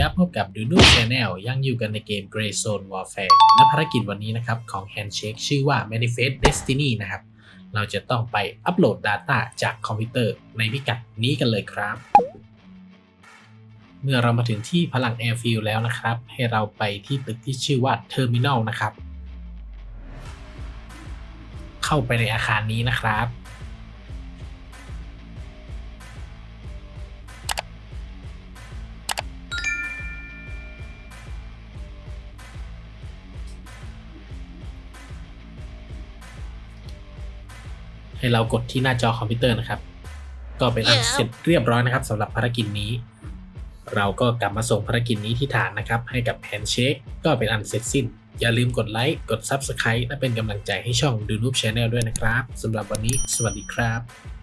ครับพบกับดูนู Channel ยังอยู่กันในเกม Grey Zone Warfare และภารกิจวันนี้นะครับ ของ Handshake ชื่อว่า Manifest Destiny นะครับ เราจะต้องไปอัปโหลด Data จากคอมพิวเตอร์ในพิกัดนี้กันเลยครับ เมื่อเรามาถึงที่พลัง Airfield แล้วนะครับ ให้เราไปที่ตึกที่ชื่อว่า Terminal นะครับ เข้าไปในอาคารนี้นะครับ ให้เรากดที่หน้าจอคอมพิวเตอร์นะครับ ก็เป็นอันเสร็จเรียบร้อยนะครับสำหรับภารกิจนี้ เราก็กลับมาส่งภารกิจนี้ที่ฐานนะครับ ให้กับ Handshake ก็เป็นอันเสร็จสิ้น อย่าลืมกดไลค์กด Subscribe และเป็นกำลังใจให้ช่อง d o n o o b Channel ด้วยนะครับสำหรับวันนี้ สวัสดีครับ